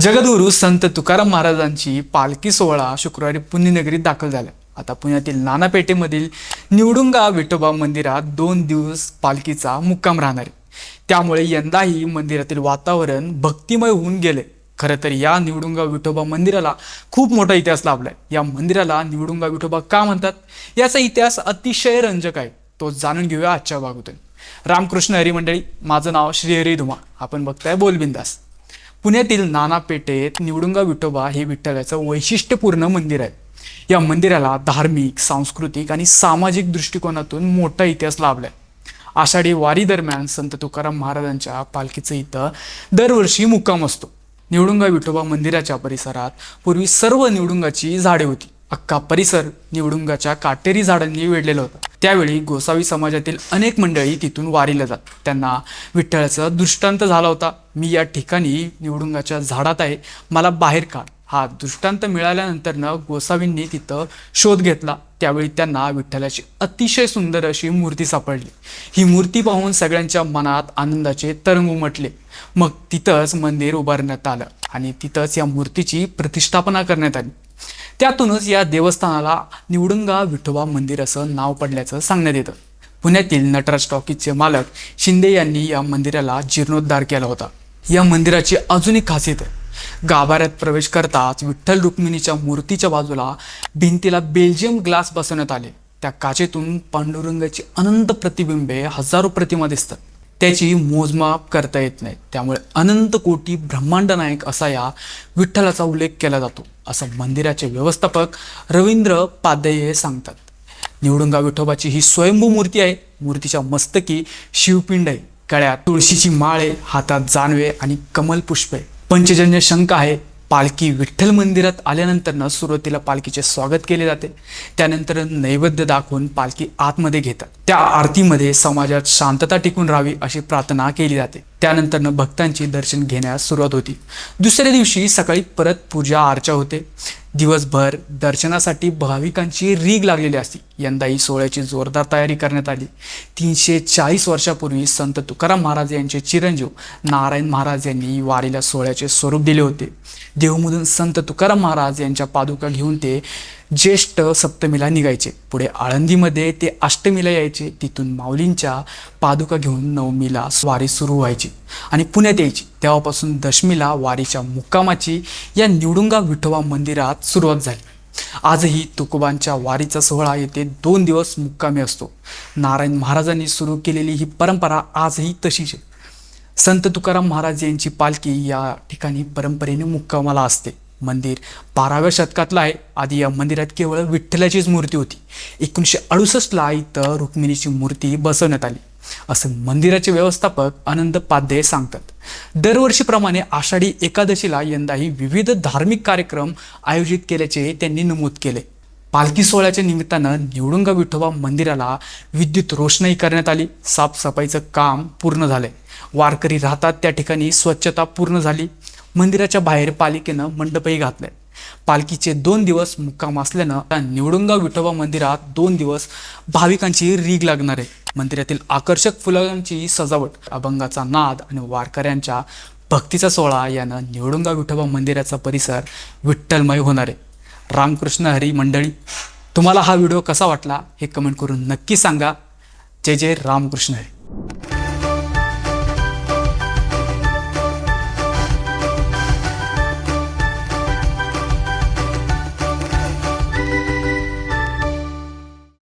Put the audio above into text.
जगदगुरु संत तुकाराम महाराजांची पालखी सोहळा शुक्रवारी पुण्यनगरीत दाखल झाला. आता पुण्यातील नानापेठेमधील निवडुंगा विठोबा मंदिरात दोन दिवस पालखीचा मुक्काम राहणार आहे. त्यामुळे यंदाही मंदिरातील वातावरण भक्तिमय होऊन गेले खरं तर या निवडुंगा विठोबा मंदिराला खूप मोठा इतिहास लाभलाय. या मंदिराला निवडुंगा विठोबा का म्हणतात? याचा इतिहास अतिशय रंजक आहे. तो जाणून घेऊया आजच्या भागातून. रामकृष्ण हरी मंडळी माझं नाव श्री हरी धुमा. आपण बघताय बोलबिंदास. पुण्यातील नाना पेठेत निवडुंगा विठोबा हे विठ्ठलाचं वैशिष्ट्यपूर्ण मंदिर आहे. या मंदिराला धार्मिक सांस्कृतिक आणि सामाजिक दृष्टिकोनातून मोठा इतिहास लाभलाय. आषाढी वारी दरम्यान संत तुकाराम महाराजांच्या पालखीचं इथं दरवर्षी मुक्काम असतो. निवडुंगा विठोबा मंदिराच्या परिसरात पूर्वी सर्व निवडुंगाची झाडे होती. अख्खा परिसर निवडुंगाच्या काटेरी झाडांनी वेढलेला होता. त्यावेळी गोसावी समाजातील अनेक मंडळी तिथून वारीला जात. त्यांना विठ्ठलाचा दृष्टांत झाला होता. मी या ठिकाणी निवडुंगाच्या झाडात आहे. मला बाहेर काढ. हा दृष्टांत मिळाल्यानंतरनं गोसावींनी तिथं शोध घेतला. त्यावेळी त्यांना विठ्ठलाची अतिशय सुंदर अशी मूर्ती सापडली. ही मूर्ती पाहून सगळ्यांच्या मनात आनंदाचे तरंग उमटले. मग तिथंच मंदिर उभारण्यात आलं आणि तिथंच या मूर्तीची प्रतिष्ठापना करण्यात आली. त्यातूनच या देवस्थानाला निवडुंगा विठोबा मंदिर असं नाव पडल्याचं सांगण्यात येतं. पुण्यातील नटराज टॉकीजचे मालक शिंदे यांनी या मंदिराला जीर्णोद्धार केला होता. या मंदिराची अजून एक खासियत आहे. गाभाऱ्यात प्रवेश करताच विठ्ठल रुक्मिणीच्या मूर्तीच्या बाजूला भिंतीला बेल्जियम ग्लास बसवण्यात आले. त्या काचेतून पांडुरंगाची अनंत प्रतिबिंबे हजारो प्रतिमा दिसतात. त्याची मोजमाप करता येत नाही. त्यामुळे अनंत कोटी ब्रह्मांड नायक असा या विठ्ठलाचा उल्लेख केला जातो. असं मंदिराचे व्यवस्थापक रवींद्र पादये सांगतात. निवडुंगा विठोबाची ही स्वयंभू मूर्ती आहे. मूर्तीच्या मस्तकी शिवपिंड आहे गळ्यात तुळशीची माळ आहे हातात जानवे आणि कमल पुष्प. आहे पंचजन्य शंख आहे. पालखी विठ्ठल मंदिरात आल्यानंतरनं सुरुवातीला पालखीचे स्वागत केले जाते. त्यानंतर नैवेद्य दाखवून पालखी आतमध्ये घेतात. त्या आरतीमध्ये समाजात शांतता टिकून राहावी अशी प्रार्थना केली जाते. त्यानंतरनं भक्तांची दर्शन घेण्यास सुरुवात होती. दुसऱ्या दिवशी सकाळी परत पूजा अर्चा होते. दिवसभर दर्शनासाठी भाविकांची रीग लागलेली असती. यंदा ही सोहळ्याची जोरदार तयारी करण्यात आली. तीनशे चाळीस वर्षापूर्वी संत तुकाराम महाराज यांचे चिरंजीव नारायण महाराज यांनी वारीला सोहळ्याचे स्वरूप दिले होते. देहूमधून संत तुकाराम महाराज यांच्या पादुका घेऊन ते ज्येष्ठ सप्तमीला निघायचे. पुढे आळंदीमध्ये ते अष्टमीला यायचे. तिथून माऊलींच्या पादुका घेऊन नवमीला वारी सुरू व्हायची आणि पुण्यात यायची. तेव्हापासून दशमीला वारीच्या मुक्कामाची या निवडुंगा विठोबा मंदिरात सुरुवात झाली. आजही तुकोबांच्या वारीचा सोहळा येथे दोन दिवस मुक्कामी असतो. नारायण महाराजांनी सुरू केलेली ही परंपरा आजही तशीच आहे. संत तुकाराम महाराज यांची पालखी या ठिकाणी परंपरेने मुक्कामाला असते. मंदिर बाराव्या शतकातलं आहे. आधी या मंदिरात केवळ विठ्ठलाचीच मूर्ती होती. एकोणीसशे अडुसष्टला इथं रुक्मिणीची मूर्ती बसवण्यात आली. असं मंदिराचे व्यवस्थापक आनंद पाध्ये सांगतात. दरवर्षीप्रमाणे आषाढी एकादशीला यंदाही विविध धार्मिक कार्यक्रम आयोजित केल्याचे त्यांनी नमूद केले. पालखी सोहळ्याच्या निमित्तानं निवडुंगा विठोबा मंदिराला विद्युत रोषणाई करण्यात आली. साफसफाईचं काम पूर्ण झालंय. वारकरी राहतात त्या ठिकाणी स्वच्छता पूर्ण झाली. मंदिराच्या बाहेर पालिकेनं मंडपही घातले पालखीचे दोन दिवस मुक्काम असल्यानं त्या निवडुंगा विठोबा मंदिरात दोन दिवस भाविकांची रीग लागणार आहे. मंदिरातील आकर्षक फुलांची सजावट अभंगाचा नाद आणि वारकऱ्यांच्या भक्तीचा सोहळा यानं निवडुंगा विठोबा मंदिराचा परिसर विठ्ठलमय होणार आहे. रामकृष्ण हरी मंडळी तुम्हाला हा व्हिडिओ कसा वाटला हे कमेंट करून नक्की सांगा. जय जय रामकृष्ण हरी.